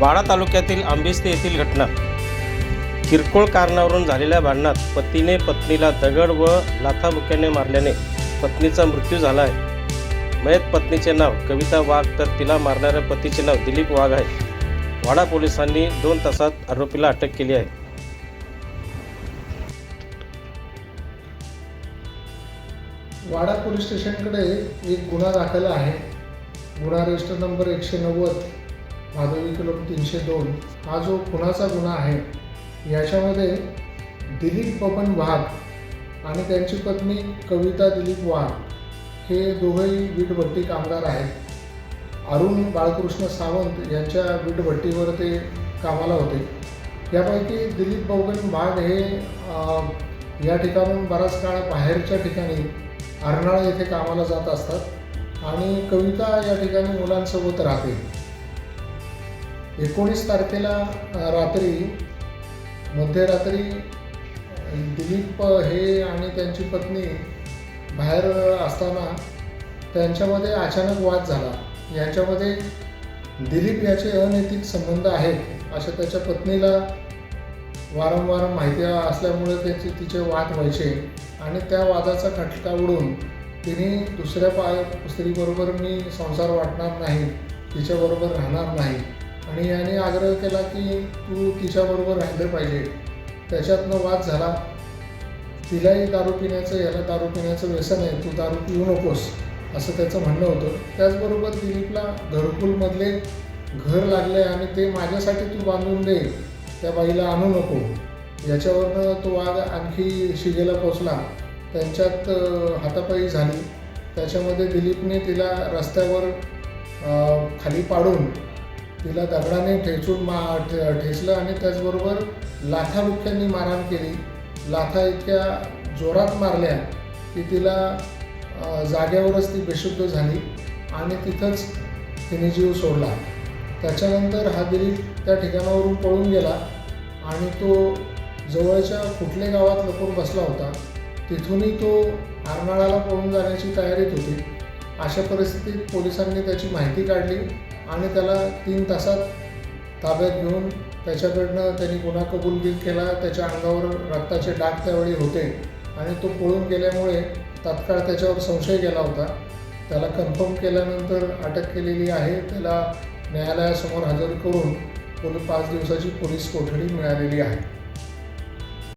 वाडा तालुक्यातील आंबिस्ते येथील घटना. किरकोळ कारणावरून झालेल्या भांडणात पतीने पत्नीला दगड व लाथाबुक्याने मारल्याने पत्नीचा मृत्यू झाला आहे मयत पत्नीचे नाव कविता वाघ तर तिला मारणाऱ्या पतीचे नाव दिलीप वाघ आहे. वाडा पोलिसांनी दोन तासात आरोपीला अटक केली आहे. वाडा पोलीस स्टेशनकडे एक गुन्हा दाखल आहे. गुन्हा रजिस्टर नंबर एकशे नव्वद. माधवी किलो तीनशे दोन. हा जो खुनाचा गुन्हा आहे याच्यामध्ये दिलीप बबन वाघ आणि त्यांची पत्नी कविता दिलीप वाघ हे दोघंही वीटभट्टी कामगार आहेत. अरुण बाळकृष्ण सावंत यांच्या वीटभट्टीवर ते कामाला होते. यापैकी दिलीप बबन वाघ हे या ठिकाणून बराच काळ बाहेरच्या ठिकाणी अर्नाळा येथे कामाला जात असतात आणि कविता या ठिकाणी मुलांसोबत राहते. एकोणीस तारखेला रात्री मध्यरात्री दिलीप हे आणि त्यांची पत्नी बाहेर असताना त्यांच्यामध्ये अचानक वाद झाला. यांच्यामध्ये दिलीप याचे अनैतिक संबंध आहेत असं त्याच्या पत्नीला वारंवार माहिती असल्यामुळे त्याचे तिचे वाद व्हायचे आणि त्या वादाचा खटका उडून तिने दुसऱ्या पा स्त्रीबरोबर मी संसार वाटणार नाही तिच्याबरोबर राहणार नाही. आणि याने आग्रह केला की तू तिच्याबरोबर राहिलं पाहिजे. त्याच्यातनं वाद झाला. तिलाही दारू पिण्याचं याला दारू पिण्याचं व्यसन आहे. तू दारू पिऊ नकोस असं त्याचं म्हणणं होतं. त्याचबरोबर दिलीपला घरकुलमधले घर लागले आणि ते माझ्यासाठी तू बांधून दे त्या बाईला आणू नको. याच्यावरनं तो वाद आणखी शिगेला पोचला. त्यांच्यात हातापायी झाली. त्याच्यामध्ये दिलीपने तिला रस्त्यावर खाली पाडून तिला दगडाने ठेचून मा ठे ठेचलं आणि त्याचबरोबर लाथाबुक्क्यांनी मारहाण केली. लाथा इतक्या जोरात मारल्या की तिला जागेवरच जाग्यावरच ती बेशुद्ध झाली आणि तिथंच तिने जीव सोडला. त्याच्यानंतर हा दिलीप त्या ठिकाणावरून पळून गेला आणि तो जवळच्या कुठले गावात लपून बसला होता. तिथूनही तो आरनाळाला पळून जाण्याची तयारीत होती. अशा परिस्थितीत पोलिसांनी त्याची माहिती काढली. आणि त्याला तीन तासात ताब्यात घेऊन त्याच्याकडनं त्यांनी गुन्हा कबूल केला त्याच्या अंगावर रक्ताचे डाग त्यावेळी होते. आणि तो पळून गेल्यामुळे तात्काळ त्याच्यावर संशय गेला होता. त्याला कन्फर्म केल्यानंतर अटक केलेली आहे. त्याला न्यायालयासमोर हजर करून पोलीस पाच दिवसाची पोलीस कोठडी मिळालेली आहे.